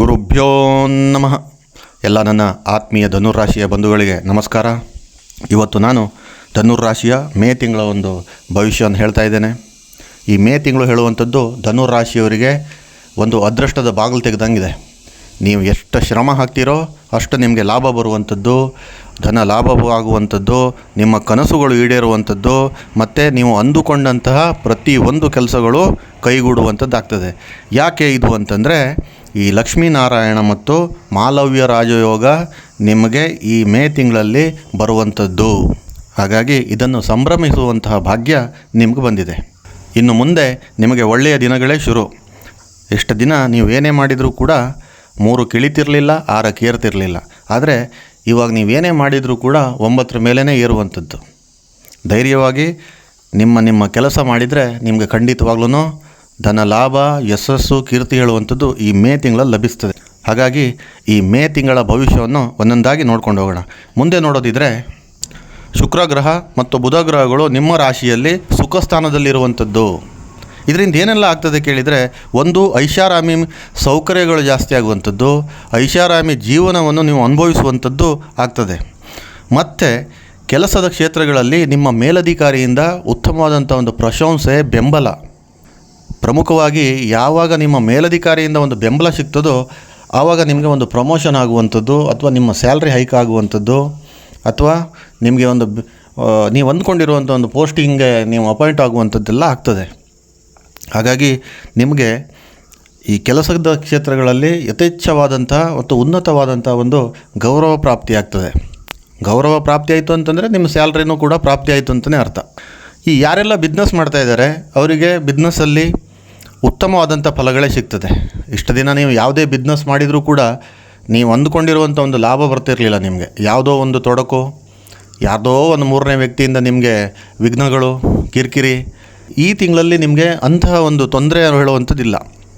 ಗುರುಭ್ಯೋ ನಮಃ. ಎಲ್ಲ ನನ್ನ ಆತ್ಮೀಯ ಧನುರಾಶಿಯ ಬಂಧುಗಳಿಗೆ ನಮಸ್ಕಾರ. ಇವತ್ತು ನಾನು ಧನುರಾಶಿಯ ಮೇ ತಿಂಗಳ ಒಂದು ಭವಿಷ್ಯವನ್ನು ಹೇಳ್ತಾ ಇದ್ದೇನೆ. ಈ ಮೇ ತಿಂಗಳು ಹೇಳುವಂಥದ್ದು ಧನುರಾಶಿಯವರಿಗೆ ಒಂದು ಅದೃಷ್ಟದ ಬಾಗಿಲು ತೆಗೆದಂಗಿದೆ. ನೀವು ಎಷ್ಟು ಶ್ರಮ ಹಾಕ್ತೀರೋ ಅಷ್ಟು ನಿಮಗೆ ಲಾಭ ಬರುವಂಥದ್ದು, ಧನ ಲಾಭವಾಗುವಂಥದ್ದು, ನಿಮ್ಮ ಕನಸುಗಳು ಈಡೇರುವಂಥದ್ದು, ಮತ್ತು ನೀವು ಅಂದುಕೊಂಡಂತಹ ಪ್ರತಿ ಒಂದು ಕೆಲಸಗಳು ಕೈಗೂಡುವಂಥದ್ದಾಗ್ತದೆ. ಯಾಕೆ ಇದು ಅಂತಂದರೆ ಈ ಲಕ್ಷ್ಮೀನಾರಾಯಣ ಮತ್ತು ಮಾಲವ್ಯ ರಾಜಯೋಗ ನಿಮಗೆ ಈ ಮೇ ತಿಂಗಳಲ್ಲಿ ಬರುವಂಥದ್ದು. ಹಾಗಾಗಿ ಇದನ್ನು ಸಂಭ್ರಮಿಸುವಂತಹ ಭಾಗ್ಯ ನಿಮಗೆ ಬಂದಿದೆ. ಇನ್ನು ಮುಂದೆ ನಿಮಗೆ ಒಳ್ಳೆಯ ದಿನಗಳೇ ಶುರು. ಎಷ್ಟು ದಿನ ನೀವು ಏನೇ ಮಾಡಿದರೂ ಕೂಡ ಮೂರು ಕಿಳಿತಿರಲಿಲ್ಲ, ಆರು ಏರ್ತಿರಲಿಲ್ಲ ಆದರೆ ಇವಾಗ ನೀವೇನೇ ಮಾಡಿದರೂ ಕೂಡ ಒಂಬತ್ತರ ಮೇಲೇ ಏರುವಂಥದ್ದು. ಧೈರ್ಯವಾಗಿ ನಿಮ್ಮ ನಿಮ್ಮ ಕೆಲಸ ಮಾಡಿದರೆ ನಿಮಗೆ ಖಂಡಿತವಾಗ್ಲೂ ಧನ ಲಾಭ ಯಶಸ್ಸು, ಕೀರ್ತಿ ಹೇಳುವಂಥದ್ದು ಈ ಮೇ ತಿಂಗಳಲ್ಲಿ ಲಭಿಸ್ತದೆ. ಹಾಗಾಗಿ ಈ ಮೇ ತಿಂಗಳ ಭವಿಷ್ಯವನ್ನು ಒಂದೊಂದಾಗಿ ನೋಡ್ಕೊಂಡು ಹೋಗೋಣ. ಮುಂದೆ ನೋಡೋದಿದ್ರೆ ಶುಕ್ರ ಗ್ರಹ ಮತ್ತು ಬುಧ ಗ್ರಹಗಳು ನಿಮ್ಮ ರಾಶಿಯಲ್ಲಿ ಸುಖ ಸ್ಥಾನದಲ್ಲಿರುವಂಥದ್ದು ಇದರಿಂದ ಏನೆಲ್ಲ ಆಗ್ತದೆ ಕೇಳಿದರೆ ಒಂದು, ಐಷಾರಾಮಿ ಸೌಕರ್ಯಗಳು ಜಾಸ್ತಿ ಆಗುವಂಥದ್ದು. ಐಷಾರಾಮಿ ಜೀವನವನ್ನು ನೀವು ಅನುಭವಿಸುವಂಥದ್ದು ಆಗ್ತದೆ. ಮತ್ತು ಕೆಲಸದ ಕ್ಷೇತ್ರಗಳಲ್ಲಿ ನಿಮ್ಮ ಮೇಲಧಿಕಾರಿಯಿಂದ ಉತ್ತಮವಾದಂಥ ಒಂದು ಪ್ರಶಂಸೆ, ಬೆಂಬಲ. ಪ್ರಮುಖವಾಗಿ ಯಾವಾಗ ನಿಮ್ಮ ಮೇಲಧಿಕಾರಿಯಿಂದ ಒಂದು ಬೆಂಬಲ ಸಿಗ್ತದೋ ಆವಾಗ ನಿಮಗೆ ಒಂದು ಪ್ರಮೋಷನ್ ಆಗುವಂಥದ್ದು ಅಥವಾ ನಿಮ್ಮ ಸ್ಯಾಲ್ರಿ ಹೈಕ್ ಆಗುವಂಥದ್ದು ಅಥವಾ ನಿಮಗೆ ಒಂದು ನೀವು ಅಂದ್ಕೊಂಡಿರುವಂಥ ಒಂದು ಪೋಸ್ಟಿಂಗ್ಗೆ ನೀವು ಅಪಾಯಿಂಟ್ ಆಗುವಂಥದ್ದೆಲ್ಲ ಆಗ್ತದೆ. ಹಾಗಾಗಿ ನಿಮಗೆ ಈ ಕೆಲಸದ ಕ್ಷೇತ್ರಗಳಲ್ಲಿ ಯಥೇಚ್ಛವಾದಂಥ ಮತ್ತು ಉನ್ನತವಾದಂಥ ಒಂದು ಗೌರವ ಪ್ರಾಪ್ತಿ ಆಗ್ತದೆ. ಗೌರವ ಪ್ರಾಪ್ತಿ ಆಯಿತು ಅಂತಂದರೆ ನಿಮ್ಮ ಸ್ಯಾಲ್ರಿನೂ ಕೂಡ ಪ್ರಾಪ್ತಿ ಆಯಿತು ಅಂತಲೇ ಅರ್ಥ. ಈ ಯಾರೆಲ್ಲ ಬಿಸ್ನೆಸ್ ಮಾಡ್ತಾ ಇದ್ದಾರೆ, ಅವರಿಗೆ ಬಿಸ್ನೆಸ್ಸಲ್ಲಿ ಉತ್ತಮವಾದಂಥ ಫಲಗಳೇ ಸಿಗ್ತದೆ. ಇಷ್ಟು ದಿನ ನೀವು ಯಾವುದೇ ಬಿಸ್ನೆಸ್ ಮಾಡಿದರೂ ಕೂಡ ನೀವು ಅಂದುಕೊಂಡಿರುವಂಥ ಒಂದು ಲಾಭ ಬರ್ತಿರಲಿಲ್ಲ ನಿಮಗೆ. ಯಾವುದೋ ಒಂದು ತೊಡಕು ಯಾವುದೋ ಒಂದು ಮೂರನೇ ವ್ಯಕ್ತಿಯಿಂದ ನಿಮಗೆ ವಿಘ್ನಗಳು, ಕಿರಿಕಿರಿ, ಈ ತಿಂಗಳಲ್ಲಿ ನಿಮಗೆ ಅಂತಹ ಒಂದು ತೊಂದರೆ ಹೇಳುವಂಥದ್ದಿಲ್ಲ.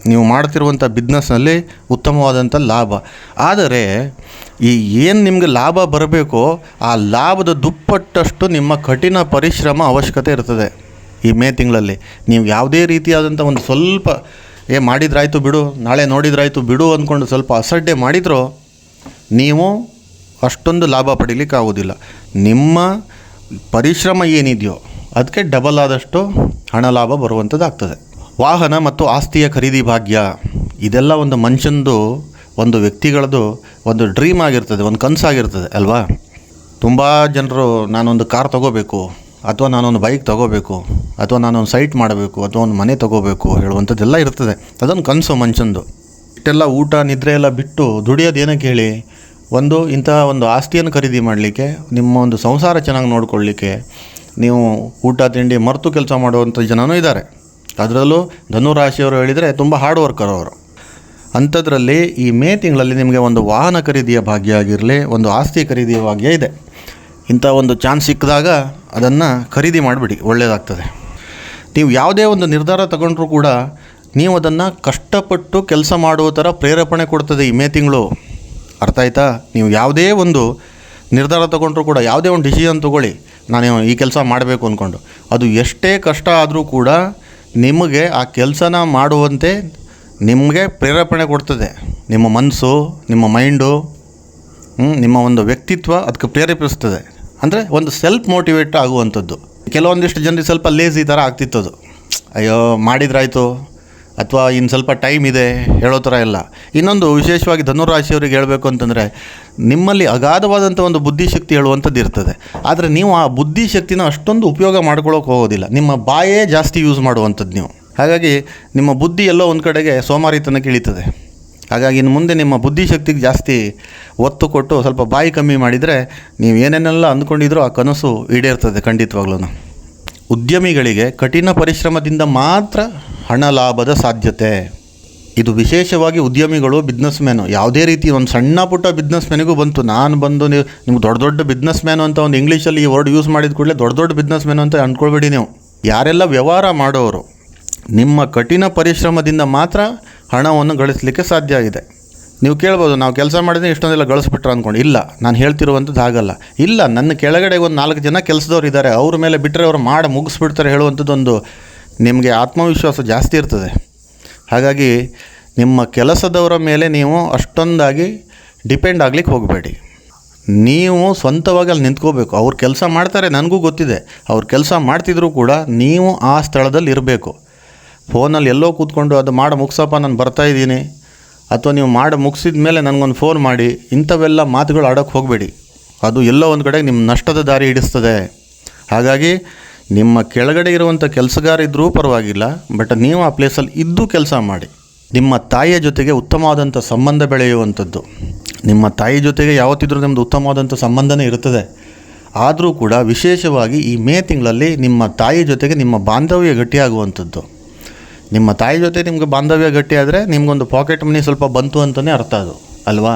ನೀವು ಮಾಡ್ತಿರುವಂಥ ಬಿಸ್ನೆಸ್ನಲ್ಲಿ ಉತ್ತಮವಾದಂಥ ಲಾಭ. ಆದರೆ, ಈ ಏನು ನಿಮಗೆ ಲಾಭ ಬರಬೇಕೋ, ಆ ಲಾಭದ ದುಪ್ಪಟ್ಟಷ್ಟು ನಿಮ್ಮ ಕಠಿಣ ಪರಿಶ್ರಮ ಅವಶ್ಯಕತೆ ಇರ್ತದೆ. ಈ ಮೇ ತಿಂಗಳಲ್ಲಿ. ನೀವು ಯಾವುದೇ ರೀತಿಯಾದಂಥ ಒಂದು ಸ್ವಲ್ಪ, ಏ, ಮಾಡಿದ್ರಾಯಿತು ಬಿಡು, ನಾಳೆ ನೋಡಿದ್ರಾಯಿತು ಬಿಡು ಅಂದ್ಕೊಂಡು ಸ್ವಲ್ಪ ಅಸಡ್ಡೆ ಮಾಡಿದರೂ, ನೀವು ಅಷ್ಟೊಂದು ಲಾಭ ಪಡೀಲಿಕ್ಕೆ ಆಗೋದಿಲ್ಲ ನಿಮ್ಮ ಪರಿಶ್ರಮ ಏನಿದೆಯೋ ಅದಕ್ಕೆ ಡಬಲ್ ಆದಷ್ಟು ಹಣ ಲಾಭ ಬರುವಂಥದ್ದಾಗ್ತದೆ. ವಾಹನ ಮತ್ತು ಆಸ್ತಿಯ ಖರೀದಿ ಭಾಗ್ಯ, ಇದೆಲ್ಲ ಒಂದು ಮನುಷ್ಯನದು ಒಂದು ವ್ಯಕ್ತಿಗಳದ್ದು ಒಂದು ಡ್ರೀಮ್ ಆಗಿರ್ತದೆ, ಒಂದು ಕನಸಾಗಿರ್ತದೆ, ಅಲ್ವಾ? ತುಂಬ ಜನರು ನಾನೊಂದು ಕಾರ್ ತಗೋಬೇಕು ಅಥವಾ ನಾನೊಂದು ಬೈಕ್ ತಗೋಬೇಕು, ಅಥವಾ ನಾನೊಂದು ಸೈಟ್ ಮಾಡಬೇಕು, ಅಥವಾ ಒಂದು ಮನೆ ತಗೋಬೇಕು ಹೇಳುವಂಥದ್ದೆಲ್ಲ ಇರ್ತದೆ. ಅದೊಂದು ಕನಸು ಮನುಷ್ಯಂದು. ಇಷ್ಟೆಲ್ಲ ಊಟ, ನಿದ್ರೆ ಎಲ್ಲ ಬಿಟ್ಟು ದುಡಿಯೋದು ಏನಕ್ಕೆ ಹೇಳಿ ಒಂದು ಇಂತಹ ಒಂದು ಆಸ್ತಿಯನ್ನು ಖರೀದಿ ಮಾಡಲಿಕ್ಕೆ, ನಿಮ್ಮ ಒಂದು ಸಂಸಾರ ಚೆನ್ನಾಗಿ ನೋಡ್ಕೊಳ್ಳಿಕ್ಕೆ ನೀವು ಊಟ, ತಿಂಡಿ, ಮರೆತು ಕೆಲಸ ಮಾಡುವಂಥ ಜನನೂ ಇದ್ದಾರೆ. ಅದರಲ್ಲೂ ಧನುರಾಶಿಯವರು ಹೇಳಿದರೆ ತುಂಬ ಹಾರ್ಡ್ ವರ್ಕರ್ ಅವರು. ಅಂಥದ್ರಲ್ಲಿ ಈ ಮೇ ತಿಂಗಳಲ್ಲಿ ನಿಮಗೆ ಒಂದು ವಾಹನ ಖರೀದಿಯ ಭಾಗ್ಯ ಆಗಿರಲಿ, ಒಂದು ಆಸ್ತಿ ಖರೀದಿಯ ಭಾಗ್ಯ ಇದೆ. ಇಂಥ ಒಂದು ಚಾನ್ಸ್ ಸಿಕ್ಕಿದಾಗ ಅದನ್ನು ಖರೀದಿ ಮಾಡಿಬಿಡಿ ಒಳ್ಳೆಯದಾಗ್ತದೆ ನೀವು ಯಾವುದೇ ಒಂದು ನಿರ್ಧಾರ ತಗೊಂಡ್ರೂ ಕೂಡ ನೀವು ಅದನ್ನು ಕಷ್ಟಪಟ್ಟು ಕೆಲಸ ಮಾಡುವ ಥರ ಪ್ರೇರೇಪಣೆ ಕೊಡ್ತದೆ ಈ ಮೇ ತಿಂಗಳು. ಅರ್ಥ ಆಯ್ತಾ? ನೀವು ಯಾವುದೇ ಒಂದು ನಿರ್ಧಾರ ತಗೊಂಡ್ರೂ ಕೂಡ, ಯಾವುದೇ ಒಂದು ಡಿಸಿಷನ್ ತೊಗೊಳ್ಳಿ ನಾನು ಈ ಕೆಲಸ ಮಾಡಬೇಕು ಅಂದ್ಕೊಂಡು ಅದು ಎಷ್ಟೇ ಕಷ್ಟ ಆದರೂ ಕೂಡ ನಿಮಗೆ ಆ ಕೆಲಸನ ಮಾಡುವಂತೆ ನಿಮಗೆ ಪ್ರೇರೇಪಣೆ ಕೊಡ್ತದೆ. ನಿಮ್ಮ ಮನಸ್ಸು, ನಿಮ್ಮ ಮೈಂಡು ನಿಮ್ಮ ಒಂದು ವ್ಯಕ್ತಿತ್ವ ಅದಕ್ಕೆ ಪ್ರೇರೇಪಿಸ್ತದೆ. ಅಂದರೆ ಒಂದು ಸೆಲ್ಫ್ ಮೋಟಿವೇಟ್ ಆಗುವಂಥದ್ದು. ಕೆಲವೊಂದಿಷ್ಟು ಜನರಿಗೆ ಸ್ವಲ್ಪ ಲೇಸಿ ಥರ ಆಗ್ತಿತ್ತದು. ಅಯ್ಯೋ, ಮಾಡಿದ್ರಾಯ್ತು, ಅಥವಾ ಇನ್ನು ಸ್ವಲ್ಪ ಟೈಮ್ ಇದೆ, ಹೇಳೋ ಥರ ಎಲ್ಲ ಇನ್ನೊಂದು ವಿಶೇಷವಾಗಿ ಧನುರಾಶಿಯವರಿಗೆ ಹೇಳಬೇಕು ಅಂತಂದರೆ, ನಿಮ್ಮಲ್ಲಿ ಅಗಾಧವಾದಂಥ ಒಂದು ಬುದ್ಧಿಶಕ್ತಿ ಹೇಳುವಂಥದ್ದು ಇರ್ತದೆ. ಆದರೆ ನೀವು ಆ ಬುದ್ಧಿಶಕ್ತಿನ ಅಷ್ಟೊಂದು ಉಪಯೋಗ ಮಾಡ್ಕೊಳ್ಳೋಕೆ ಹೋಗೋದಿಲ್ಲ. ನಿಮ್ಮ ಬಾಯೇ ಜಾಸ್ತಿ ಯೂಸ್ ಮಾಡುವಂಥದ್ದು ನೀವು. ಹಾಗಾಗಿ ನಿಮ್ಮ ಬುದ್ಧಿ ಎಲ್ಲೋ ಒಂದು ಕಡೆಗೆ ಸೋಮಾರಿತನಕ್ಕೆ ಇಳಿತದೆ. ಹಾಗಾಗಿ ಇನ್ನು ಮುಂದೆ ನಿಮ್ಮ ಬುದ್ಧಿಶಕ್ತಿಗೆ ಜಾಸ್ತಿ ಒತ್ತು ಕೊಟ್ಟು ಸ್ವಲ್ಪ ಬಾಯಿ ಕಮ್ಮಿ ಮಾಡಿದರೆ ನೀವು ಏನೇನೆಲ್ಲ ಅಂದ್ಕೊಂಡಿದ್ರೂ ಆ ಕನಸು ಈಡೇರ್ತದೆ ಖಂಡಿತವಾಗ್ಲೂ. ಉದ್ಯಮಿಗಳಿಗೆ ಕಠಿಣ ಪರಿಶ್ರಮದಿಂದ ಮಾತ್ರ ಹಣ ಲಾಭದ ಸಾಧ್ಯತೆ. ಇದು ವಿಶೇಷವಾಗಿ ಉದ್ಯಮಿಗಳು ಬಿಸ್ನೆಸ್ ಮ್ಯಾನು ಯಾವುದೇ ರೀತಿ ಒಂದು ಸಣ್ಣ ಪುಟ್ಟ ಬಿಸ್ನೆಸ್ ಮ್ಯಾನಿಗೂ ಬಂತು. ನಾನು ಬಂದು ನೀವು ನಿಮ್ಗೆ ದೊಡ್ಡ ದೊಡ್ಡ ಬಿಸ್ನೆಸ್ ಮ್ಯಾನು ಅಂತ ಒಂದು ಇಂಗ್ಲೀಷಲ್ಲಿ ಈ ವರ್ಡ್ ಯೂಸ್ ಮಾಡಿದ ಕೂಡಲೇ ದೊಡ್ಡ ದೊಡ್ಡ ಬಿಸ್ನೆಸ್ ಮ್ಯಾನು ಅಂತ ಅಂದ್ಕೊಳ್ಬೇಡಿ ನೀವು. ಯಾರೆಲ್ಲ ವ್ಯವಹಾರ ಮಾಡೋರು, ನಿಮ್ಮ ಕಠಿಣ ಪರಿಶ್ರಮದಿಂದ ಮಾತ್ರ ಹಣವನ್ನು ಗಳಿಸಲಿಕ್ಕೆ ಸಾಧ್ಯ ಆಗಿದೆ. ನೀವು ಕೇಳ್ಬೋದು, ನಾವು ಕೆಲಸ ಮಾಡಿದ್ರೆ ಇಷ್ಟೊಂದೆಲ್ಲ ಗಳಿಸ್ಬಿಟ್ರೆ ಅಂದ್ಕೊಂಡು ಇಲ್ಲ, ನಾನು ಹೇಳ್ತಿರುವಂಥದ್ದು ಆಗಲ್ಲ ಇಲ್ಲ, ನನ್ನ ಕೆಳಗಡೆ ಒಂದು ನಾಲ್ಕು ಜನ ಕೆಲಸದವ್ರು ಇದ್ದಾರೆ. ಅವ್ರ ಮೇಲೆ ಬಿಟ್ಟರೆ ಅವರು ಮಾಡಿ ಮುಗಿಸ್ಬಿಡ್ತಾರೆ ಹೇಳುವಂಥದ್ದೊಂದು ನಿಮಗೆ ಆತ್ಮವಿಶ್ವಾಸ ಜಾಸ್ತಿ ಇರ್ತದೆ. ಹಾಗಾಗಿ ನಿಮ್ಮ ಕೆಲಸದವರ ಮೇಲೆ ನೀವು ಅಷ್ಟೊಂದಾಗಿ ಡಿಪೆಂಡ್ ಆಗ್ಲಿಕ್ಕೆ ಹೋಗಬೇಡಿ. ನೀವು ಸ್ವಂತವಾಗಿ ಅಲ್ಲಿ ನಿಂತ್ಕೋಬೇಕು. ಅವ್ರು ಕೆಲಸ ಮಾಡ್ತಾರೆ, ನನಗೂ ಗೊತ್ತಿದೆ. ಅವ್ರು ಕೆಲಸ ಮಾಡ್ತಿದ್ರು ಕೂಡ ನೀವು ಆ ಸ್ಥಳದಲ್ಲಿ ಇರಬೇಕು. ಫೋನಲ್ಲಿ ಎಲ್ಲೋ ಕೂತ್ಕೊಂಡು ಅದು ಮಾಡಿ ಮುಗಿಸಪ್ಪ, ನಾನು ಬರ್ತಾಯಿದ್ದೀನಿ ಅಥವಾ ನೀವು ಮಾಡಿ ಮುಗಿಸಿದ ಮೇಲೆ ನನಗೊಂದು ಫೋನ್ ಮಾಡಿ. ಇಂಥವೆಲ್ಲ ಮಾತುಗಳು ಆಡೋಕ್ಕೆ ಹೋಗಬೇಡಿ. ಅದು ಎಲ್ಲೋ ಒಂದು ಕಡೆ ನಿಮ್ಮ ನಷ್ಟದ ದಾರಿ ಹಿಡಿಸ್ತದೆ. ಹಾಗಾಗಿ ನಿಮ್ಮ ಕೆಳಗಡೆ ಇರುವಂಥ ಕೆಲಸಗಾರ ಇದ್ದರೂ ಪರವಾಗಿಲ್ಲ ಬಟ್ ನೀವು ಆ ಪ್ಲೇಸಲ್ಲಿ ಇದ್ದು ಕೆಲಸ ಮಾಡಿ. ನಿಮ್ಮ ತಾಯಿಯ ಜೊತೆಗೆ ಉತ್ತಮವಾದಂಥ ಸಂಬಂಧ ಬೆಳೆಯುವಂಥದ್ದು. ನಿಮ್ಮ ತಾಯಿ ಜೊತೆಗೆ ಯಾವತ್ತಿದ್ರೂ ನಿಮ್ಮದು ಉತ್ತಮವಾದಂಥ ಸಂಬಂಧನೇ ಇರುತ್ತದೆ. ಆದರೂ ಕೂಡ ವಿಶೇಷವಾಗಿ ಈ ಮೇ ತಿಂಗಳಲ್ಲಿ ನಿಮ್ಮ ತಾಯಿ ಜೊತೆಗೆ ನಿಮ್ಮ ಬಾಂಧವ್ಯ ಗಟ್ಟಿಯಾಗುವಂಥದ್ದು. ನಿಮ್ಮ ತಾಯಿ ಜೊತೆ ನಿಮಗೆ ಬಾಂಧವ್ಯ ಗಟ್ಟಿಯಾದರೆ ನಿಮಗೊಂದು ಪಾಕೆಟ್ ಮನಿ ಸ್ವಲ್ಪ ಬಂತು ಅಂತಲೇ ಅರ್ಥ ಅದು, ಅಲ್ವಾ?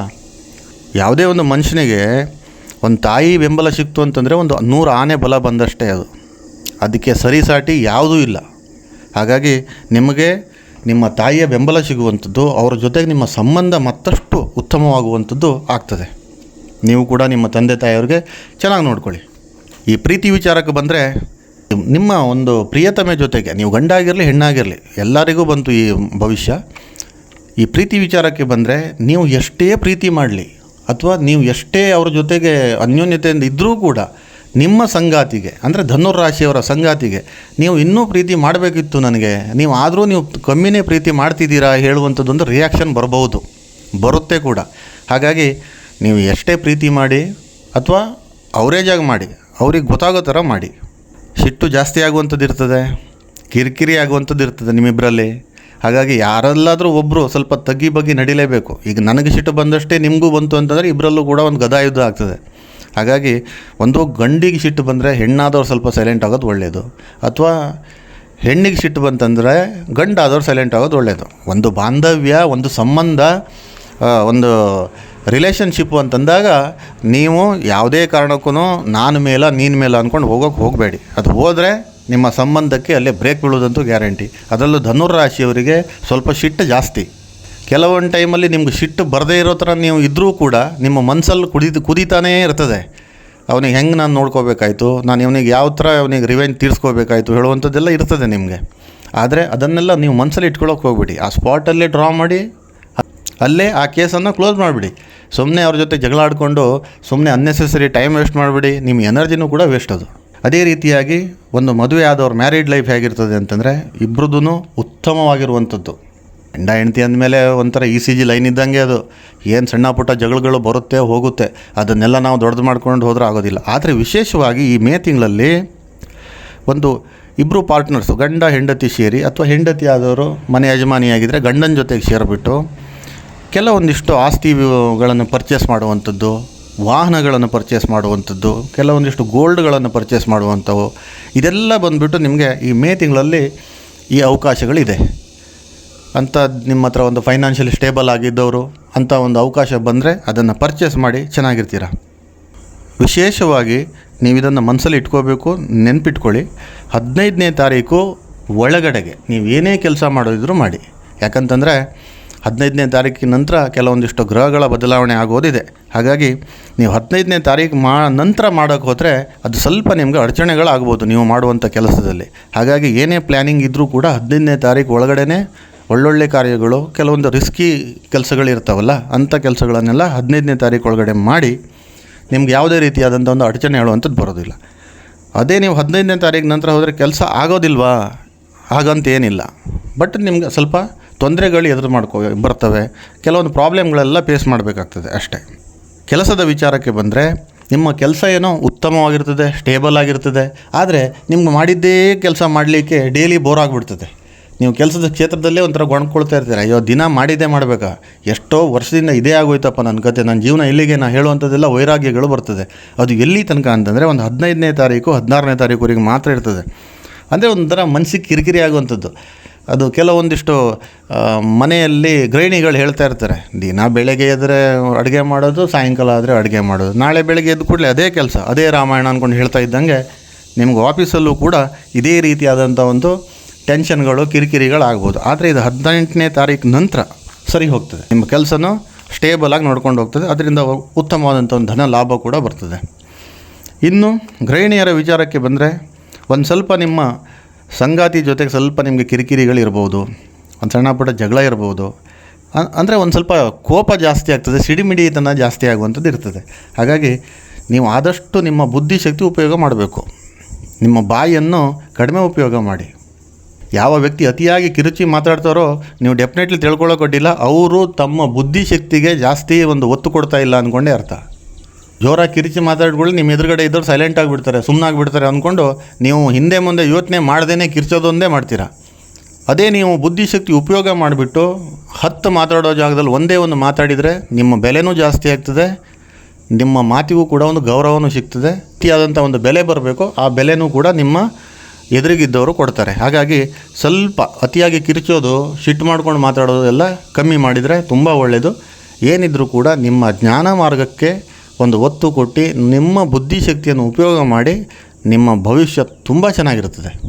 ಯಾವುದೇ ಒಂದು ಮನುಷ್ಯನಿಗೆ ಒಂದು ತಾಯಿ ಬೆಂಬಲ ಸಿಕ್ತು ಅಂತಂದರೆ ಒಂದು ನೂರು ಆನೆ ಬಲ ಬಂದಷ್ಟೇ ಅದು. ಅದಕ್ಕೆ ಸರಿಸಾಟಿ ಯಾವುದೂ ಇಲ್ಲ. ಹಾಗಾಗಿ ನಿಮಗೆ ನಿಮ್ಮ ತಾಯಿಯ ಬೆಂಬಲ ಸಿಗುವಂಥದ್ದು, ಅವರ ಜೊತೆಗೆ ನಿಮ್ಮ ಸಂಬಂಧ ಮತ್ತಷ್ಟು ಉತ್ತಮವಾಗುವಂಥದ್ದು ಆಗ್ತದೆ. ನೀವು ಕೂಡ ನಿಮ್ಮ ತಂದೆ ತಾಯಿಯವ್ರಿಗೆ ಚೆನ್ನಾಗಿ ನೋಡ್ಕೊಳ್ಳಿ. ಈ ಪ್ರೀತಿ ವಿಚಾರಕ್ಕೆ ಬಂದರೆ ನಿಮ್ಮ ಒಂದು ಪ್ರಿಯತಮೆ ಜೊತೆಗೆ, ನೀವು ಗಂಡಾಗಿರಲಿ, ಹೆಣ್ಣಾಗಿರಲಿ, ಎಲ್ಲರಿಗೂ ಬಂತು ಈ ಭವಿಷ್ಯ. ಈ ಪ್ರೀತಿ ವಿಚಾರಕ್ಕೆ ಬಂದರೆ, ನೀವು ಎಷ್ಟೇ ಪ್ರೀತಿ ಮಾಡಲಿ, ಅಥವಾ ನೀವು ಎಷ್ಟೇ ಅವ್ರ ಜೊತೆಗೆ ಅನ್ಯೋನ್ಯತೆಯಿಂದ ಇದ್ದರೂ ಕೂಡ, ನಿಮ್ಮ ಸಂಗಾತಿಗೆ, ಅಂದರೆ ಧನುರಾಶಿಯವರ ಸಂಗಾತಿಗೆ, ನೀವು ಇನ್ನೂ ಪ್ರೀತಿ ಮಾಡಬೇಕಿತ್ತು ನನಗೆ. ನೀವು ಆದರೂ ನೀವು ಕಮ್ಮಿನೇ ಪ್ರೀತಿ ಮಾಡ್ತಿದ್ದೀರಾ ಹೇಳುವಂಥದ್ದೊಂದು ರಿಯಾಕ್ಷನ್ ಬರಬಹುದು. ಬರುತ್ತೆ ಕೂಡ. ಹಾಗಾಗಿ, ನೀವು ಎಷ್ಟೇ ಪ್ರೀತಿ ಮಾಡಿ, ಅಥವಾ ಅವರೇಜಾಗಿ ಮಾಡಿ, ಅವ್ರಿಗೆ ಗೊತ್ತಾಗೋ ಥರ ಮಾಡಿ. ಸಿಟ್ಟು ಜಾಸ್ತಿ ಆಗುವಂಥದ್ದು ಇರ್ತದೆ, ಕಿರಿಕಿರಿ ಆಗುವಂಥದ್ದು ಇರ್ತದೆ ನಿಮ್ಮಿಬ್ಬರಲ್ಲಿ. ಹಾಗಾಗಿ ಯಾರಲ್ಲಾದರೂ ಒಬ್ಬರು ಸ್ವಲ್ಪ ತಗ್ಗಿ ಬಗ್ಗಿ ನಡಿಲೇಬೇಕು. ಈಗ ನನಗೆ ಸಿಟ್ಟು ಬಂದಷ್ಟೇ ನಿಮಗೂ ಬಂತು ಅಂತಂದರೆ ಇಬ್ಬರಲ್ಲೂ ಕೂಡ ಒಂದು ಗದಾ ಯುದ್ಧ ಆಗ್ತದೆ. ಹಾಗಾಗಿ ಒಂದು ಗಂಡಿಗೆ ಸಿಟ್ಟು ಬಂದರೆ ಹೆಣ್ಣಾದವ್ರು ಸ್ವಲ್ಪ ಸೈಲೆಂಟ್ ಆಗೋದು ಒಳ್ಳೆಯದು ಅಥವಾ ಹೆಣ್ಣಿಗೆ ಸಿಟ್ಟು ಬಂತಂದರೆ ಗಂಡಾದವ್ರು ಸೈಲೆಂಟ್ ಆಗೋದು ಒಳ್ಳೆಯದು ಒಂದು ಬಾಂಧವ್ಯ, ಒಂದು ಸಂಬಂಧ ಒಂದು ರಿಲೇಷನ್ಶಿಪ್ಪು ಅಂತಂದಾಗ ನೀವು ಯಾವುದೇ ಕಾರಣಕ್ಕೂ ನಾನು ಮೇಲ, ನೀನು ಮೇಲ ಅಂದ್ಕೊಂಡು ಹೋಗೋಕ್ಕೆ ಹೋಗಬೇಡಿ. ಅದು ಹೋದರೆ ನಿಮ್ಮ ಸಂಬಂಧಕ್ಕೆ ಅಲ್ಲೇ ಬ್ರೇಕ್ ಬೀಳೋದಂತೂ ಗ್ಯಾರಂಟಿ ಅದರಲ್ಲೂ ಧನುರಾಶಿಯವರಿಗೆ ಸ್ವಲ್ಪ ಸಿಟ್ಟು ಜಾಸ್ತಿ. ಕೆಲವೊಂದು ಟೈಮಲ್ಲಿ ನಿಮ್ಗೆ ಸಿಟ್ಟು ಬರದೇ ಇರೋ ಥರ ನೀವು ಇದ್ದರೂ ಕೂಡ ನಿಮ್ಮ ಮನಸ್ಸಲ್ಲಿ ಕುಡಿದು ಕುದೀತಾನೇ ಇರ್ತದೆ. ಅವನಿಗೆ ಹೆಂಗೆ ನಾನು ನೋಡ್ಕೋಬೇಕಾಯ್ತು? ನಾನು ಇವನಿಗೆ ಯಾವ ಥರ ಅವನಿಗೆ ರಿವೆಂಜ್ ತೀರಿಸ್ಕೋಬೇಕಾಯ್ತು ಹೇಳುವಂಥದ್ದೆಲ್ಲ ಇರ್ತದೆ ನಿಮಗೆ. ಆದರೆ ಅದನ್ನೆಲ್ಲ ನೀವು ಮನಸ್ಸಲ್ಲಿ ಇಟ್ಕೊಳ್ಳೋಕೆ ಹೋಗ್ಬಿಡಿ. ಆ ಸ್ಪಾಟಲ್ಲೇ ಡ್ರಾ ಮಾಡಿ, ಅಲ್ಲೇ ಆ ಕೇಸನ್ನು ಕ್ಲೋಸ್ ಮಾಡಿಬಿಡಿ. ಸುಮ್ಮನೆ ಅವ್ರ ಜೊತೆ ಜಗಳ ಆಡಿಕೊಂಡು ಸುಮ್ಮನೆ ಅನ್ನೆಸೆಸರಿ ಟೈಮ್ ವೇಸ್ಟ್ ಮಾಡಿಬಿಡಿ ನಿಮ್ಮ ಎನರ್ಜಿನೂ ಕೂಡ ವೇಸ್ಟ್ ಅದು. ಅದೇ ರೀತಿಯಾಗಿ ಒಂದು ಮದುವೆ ಆದವ್ರ ಮ್ಯಾರಿಡ್ ಲೈಫ್ ಹೇಗಿರ್ತದೆ ಅಂತಂದರೆ ಇಬ್ಬರದೂ ಉತ್ತಮವಾಗಿರುವಂಥದ್ದು. ಗಂಡ ಹೆಂಡತಿ ಅಂದಮೇಲೆ ಒಂಥರ ಇ ಸಿ ಜಿ ಲೈನ್ ಇದ್ದಂಗೆ ಅದು. ಏನು ಸಣ್ಣ ಪುಟ್ಟ ಜಗಳಗಳು ಬರುತ್ತೆ, ಹೋಗುತ್ತೆ, ಅದನ್ನೆಲ್ಲ ನಾವು ದೊಡ್ಡದು ಮಾಡ್ಕೊಂಡು ಹೋದ್ರೆ ಆಗೋದಿಲ್ಲ. ಆದರೆ ವಿಶೇಷವಾಗಿ ಈ ಮೇ ತಿಂಗಳಲ್ಲಿ ಒಂದು ಇಬ್ಬರು ಪಾರ್ಟ್ನರ್ಸು ಗಂಡ, ಹೆಂಡತಿ ಸೇರಿ, ಅಥವಾ ಹೆಂಡತಿ ಆದವರು ಮನೆ ಯಜಮಾನಿಯಾಗಿದ್ದರೆ ಗಂಡನ ಜೊತೆಗೆ ಸೇರಿಬಿಟ್ಟು ಕೆಲವೊಂದಿಷ್ಟು ಆಸ್ತಿಗಳನ್ನು ಪರ್ಚೇಸ್ ಮಾಡುವಂಥದ್ದು, ವಾಹನಗಳನ್ನು ಪರ್ಚೇಸ್ ಮಾಡುವಂಥದ್ದು, ಕೆಲವೊಂದಿಷ್ಟು ಗೋಲ್ಡ್ಗಳನ್ನು ಪರ್ಚೇಸ್ ಮಾಡುವಂಥವು, ಇದೆಲ್ಲ ಬಂದುಬಿಟ್ಟು ನಿಮಗೆ ಈ ಮೇ ತಿಂಗಳಲ್ಲಿ ಈ ಅವಕಾಶಗಳಿದೆ. ಅಂತ ನಿಮ್ಮ ಹತ್ರ ಒಂದು ಫೈನಾನ್ಷಿಯಲಿ ಸ್ಟೇಬಲ್ ಆಗಿದ್ದವರು ಅಂಥ ಒಂದು ಅವಕಾಶ ಬಂದರೆ ಅದನ್ನು ಪರ್ಚೇಸ್ ಮಾಡಿ ಚೆನ್ನಾಗಿರ್ತೀರ? ವಿಶೇಷವಾಗಿ ನೀವು ಇದನ್ನು ಮನಸ್ಸಲ್ಲಿ ಇಟ್ಕೋಬೇಕು, ನೆನ್ಪಿಟ್ಕೊಳ್ಳಿ. ಹದಿನೈದನೇ ತಾರೀಕು ಒಳಗಡೆಗೆ ನೀವು ಏನೇ ಕೆಲಸ ಮಾಡೋದಿದ್ರು ಮಾಡಿ. ಯಾಕಂತಂದರೆ ಹದಿನೈದನೇ ತಾರೀಕಿನ ನಂತರ ಕೆಲವೊಂದಿಷ್ಟು ಗ್ರಹಗಳ ಬದಲಾವಣೆ ಆಗೋದಿದೆ. ಹಾಗಾಗಿ ನೀವು ಹದಿನೈದನೇ ತಾರೀಕು ಮಾ, ನಂತರ ಮಾಡೋಕ್ಕೆ ಹೋದರೆ ಅದು ಸ್ವಲ್ಪ ನಿಮಗೆ ಅಡಚಣೆಗಳಾಗ್ಬೋದು ನೀವು ಮಾಡುವಂಥ ಕೆಲಸದಲ್ಲಿ. ಹಾಗಾಗಿ ಏನೇ ಪ್ಲ್ಯಾನಿಂಗ್ ಇದ್ದರೂ ಕೂಡ ಹದಿನೈದನೇ ತಾರೀಕು ಒಳಗಡೆನೇ ಒಳ್ಳೊಳ್ಳೆ ಕಾರ್ಯಗಳು, ಕೆಲವೊಂದು ರಿಸ್ಕಿ ಕೆಲಸಗಳಿರ್ತಾವಲ್ಲ, ಅಂಥ ಕೆಲಸಗಳನ್ನೆಲ್ಲ ಹದಿನೈದನೇ ತಾರೀಕು ಒಳಗಡೆ ಮಾಡಿ ನಿಮ್ಗೆ ಯಾವುದೇ ರೀತಿಯಾದಂಥ ಒಂದು ಅಡಚಣೆ ಹೇಳುವಂಥದ್ದು ಬರೋದಿಲ್ಲ. ಅದೇ ನೀವು ಹದಿನೈದನೇ ತಾರೀಕು ನಂತರ ಹೋದರೆ ಕೆಲಸ ಆಗೋದಿಲ್ವಾ? ಹಾಗಂತ ಏನಿಲ್ಲ. ಬಟ್ ನಿಮ್ಗೆ ಸ್ವಲ್ಪ ತೊಂದರೆಗಳು ಎದುರು ಮಾಡ್ಕೋ, ಬರ್ತವೆ. ಕೆಲವೊಂದು ಪ್ರಾಬ್ಲಮ್ಗಳೆಲ್ಲ ಫೇಸ್ ಮಾಡಬೇಕಾಗ್ತದೆ ಅಷ್ಟೇ. ಕೆಲಸದ ವಿಚಾರಕ್ಕೆ ಬಂದರೆ ನಿಮ್ಮ ಕೆಲಸ ಏನೋ ಉತ್ತಮವಾಗಿರ್ತದೆ ಸ್ಟೇಬಲ್ ಆಗಿರ್ತದೆ. ಆದರೆ ನಿಮ್ಗೆ ಮಾಡಿದ್ದೇ ಕೆಲಸ ಮಾಡಲಿಕ್ಕೆ ಡೈಲಿ ಬೋರ್ ಆಗಿಬಿಡ್ತದೆ. ನೀವು ಕೆಲಸದ ಕ್ಷೇತ್ರದಲ್ಲೇ ಒಂಥರ ಗೊಂಡ್ಕೊಳ್ತಾ ಇರ್ತೀರ. ಅಯ್ಯೋ, ದಿನ ಮಾಡಿದ್ದೇ ಮಾಡಬೇಕಾ? ಎಷ್ಟೋ ವರ್ಷದಿಂದ ಇದೇ ಆಗೋಯ್ತಪ್ಪ ನನ್ನ ಕತೆ. ನನ್ನ ಜೀವನ ಇಲ್ಲಿಗೆ ನಾನು ಹೇಳುವಂಥದ್ದೆಲ್ಲ ವೈರಾಗ್ಯಗಳು ಬರ್ತದೆ. ಅದು ಎಲ್ಲಿ ತನಕ ಅಂತಂದರೆ ಒಂದು ಹದಿನೈದನೇ ತಾರೀಕು, ಹದಿನಾರನೇ ತಾರೀಕುವರೆಗೆ ಮಾತ್ರ ಇರ್ತದೆ. ಅಂದರೆ ಒಂಥರ ಮನಸ್ಸಿಗೆ ಕಿರಿಕಿರಿ ಆಗುವಂಥದ್ದು. ಅದು ಕೆಲವೊಂದಿಷ್ಟು ಮನೆಯಲ್ಲಿ ಗೃಹಿಣಿಗಳು ಹೇಳ್ತಾ ಇರ್ತಾರೆ, ದಿನ ಬೆಳಗ್ಗೆ ಎದ್ರೆ ಅಡುಗೆ ಮಾಡೋದು, ಸಾಯಂಕಾಲ ಆದರೆ ಅಡುಗೆ ಮಾಡೋದು. ನಾಳೆ ಬೆಳಗ್ಗೆ ಎದ್ದು ಕೂಡಲೇ ಅದೇ ಕೆಲಸ, ಅದೇ ರಾಮಾಯಣ ಅಂದ್ಕೊಂಡು ಹೇಳ್ತಾ ಇದ್ದಂಗೆ ನಿಮ್ಗೆ ಆಫೀಸಲ್ಲೂ ಕೂಡ ಇದೇ ರೀತಿಯಾದಂಥ ಒಂದು ಟೆನ್ಷನ್ಗಳು ಕಿರಿಕಿರಿಗಳು ಆಗ್ಬೋದು ಆದರೆ ಇದು ಹದಿನೆಂಟನೇ ತಾರೀಕು ನಂತರ ಸರಿ ಹೋಗ್ತದೆ. ನಿಮ್ಮ ಕೆಲಸನೂ ಸ್ಟೇಬಲಾಗಿ ನೋಡ್ಕೊಂಡು ಹೋಗ್ತದೆ. ಅದರಿಂದ ಉತ್ತಮವಾದಂಥ ಒಂದು ಧನ ಲಾಭ ಕೂಡ ಬರ್ತದೆ. ಇನ್ನು ಗೃಹಿಣಿಯರ ವಿಚಾರಕ್ಕೆ ಬಂದರೆ, ಒಂದು ಸ್ವಲ್ಪ ನಿಮ್ಮ ಸಂಗಾತಿ ಜೊತೆಗೆ ಸ್ವಲ್ಪ ನಿಮಗೆ ಕಿರಿಕಿರಿಗಳಿರ್ಬೋದು, ಒಂದು ಸಣ್ಣ ಪುಟ್ಟ ಜಗಳ ಇರ್ಬೋದು. ಅಂದರೆ ಒಂದು ಸ್ವಲ್ಪ ಕೋಪ ಜಾಸ್ತಿ ಆಗ್ತದೆ, ಸಿಡಿಮಿಡಿತನ ಜಾಸ್ತಿ ಆಗುವಂಥದ್ದು ಇರ್ತದೆ. ಹಾಗಾಗಿ ನೀವು ಆದಷ್ಟು ನಿಮ್ಮ ಬುದ್ಧಿಶಕ್ತಿ ಉಪಯೋಗ ಮಾಡಬೇಕು. ನಿಮ್ಮ ಬಾಯಿಯನ್ನು ಕಡಿಮೆ ಉಪಯೋಗ ಮಾಡಿ. ಯಾವ ವ್ಯಕ್ತಿ ಅತಿಯಾಗಿ ಕಿರುಚಿ ಮಾತಾಡ್ತಾರೋ, ನೀವು ಡೆಫಿನೆಟ್ಲಿ ತಿಳ್ಕೊಳ್ಳೋಕೊಟ್ಟಿಲ್ಲ ಅವರು ತಮ್ಮ ಬುದ್ಧಿಶಕ್ತಿಗೆ ಜಾಸ್ತಿ ಒಂದು ಒತ್ತು ಕೊಡ್ತಾ ಇಲ್ಲ ಅಂದ್ಕೊಂಡೇ ಅರ್ಥ. ಜೋರಾಗಿ ಕಿರಿಚಿ ಮಾತಾಡ್ಕೊಳ್ಳಿ, ನಿಮ್ಮ ಎದುರುಗಡೆ ಇದ್ದವ್ರು ಸೈಲೆಂಟ್ ಆಗಿಬಿಡ್ತಾರೆ ಸುಮ್ಮನಾಗ್ಬಿಡ್ತಾರೆ ಅಂದ್ಕೊಂಡು ನೀವು ಹಿಂದೆ ಮುಂದೆ ಯೋಚನೆ ಮಾಡ್ದೇ ಕಿರ್ಚೋದೊಂದೇ ಮಾಡ್ತೀರಾ? ಅದೇ ನೀವು ಬುದ್ಧಿಶಕ್ತಿ ಉಪಯೋಗ ಮಾಡಿಬಿಟ್ಟು ಹತ್ತು ಮಾತಾಡೋ ಜಾಗದಲ್ಲಿ ಒಂದೇ ಒಂದು ಮಾತಾಡಿದರೆ ನಿಮ್ಮ ಬೆಲೆನೂ ಜಾಸ್ತಿ ಆಗ್ತದೆ, ನಿಮ್ಮ ಮಾತಿಗೂ ಕೂಡ ಒಂದು ಗೌರವನೂ ಸಿಗ್ತದೆ ಅತಿಯಾದಂಥ ಒಂದು ಬೆಲೆ ಬರಬೇಕು, ಆ ಬೆಲೆನೂ ಕೂಡ ನಿಮ್ಮ ಎದುರಿಗಿದ್ದವರು ಕೊಡ್ತಾರೆ. ಹಾಗಾಗಿ ಸ್ವಲ್ಪ ಅತಿಯಾಗಿ ಕಿರಿಚೋದು ಶಿಟ್ ಮಾಡ್ಕೊಂಡು ಮಾತಾಡೋದು ಎಲ್ಲ ಕಮ್ಮಿ ಮಾಡಿದರೆ ತುಂಬ ಒಳ್ಳೆಯದು ಏನಿದ್ರೂ ಕೂಡ ನಿಮ್ಮ ಜ್ಞಾನ ಮಾರ್ಗಕ್ಕೆ ಒಂದು ಒತ್ತು ಕೊಟ್ಟು ನಿಮ್ಮ ಬುದ್ಧಿಶಕ್ತಿಯನ್ನು ಉಪಯೋಗ ಮಾಡಿ ನಿಮ್ಮ ಭವಿಷ್ಯ ತುಂಬ ಚೆನ್ನಾಗಿರುತ್ತದೆ.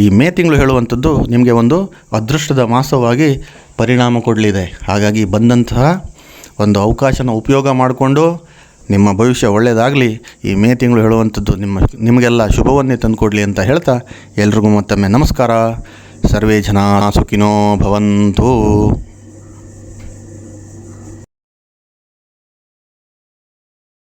ಈ ಮೇ ತಿಂಗಳು ಹೇಳುವಂಥದ್ದು ನಿಮಗೆ ಒಂದು ಅದೃಷ್ಟದ ಮಾಸವಾಗಿ ಪರಿಣಾಮ ಕೊಡಲಿದೆ. ಹಾಗಾಗಿ ಬಂದಂತಹ ಒಂದು ಅವಕಾಶನ ಉಪಯೋಗ ಮಾಡಿಕೊಂಡು ನಿಮ್ಮ ಭವಿಷ್ಯ ಒಳ್ಳೆಯದಾಗಲಿ. ಈ ಮೇ ತಿಂಗಳು ಹೇಳುವಂಥದ್ದು ನಿಮ್ಮ ನಿಮಗೆಲ್ಲ ಶುಭವನ್ನೇ ತಂದುಕೊಡಲಿ ಅಂತ ಹೇಳ್ತಾ ಎಲ್ರಿಗೂ ಮತ್ತೊಮ್ಮೆ ನಮಸ್ಕಾರ. ಸರ್ವೇ ಜನ ಸುಖಿನೋ ಭವಂತು.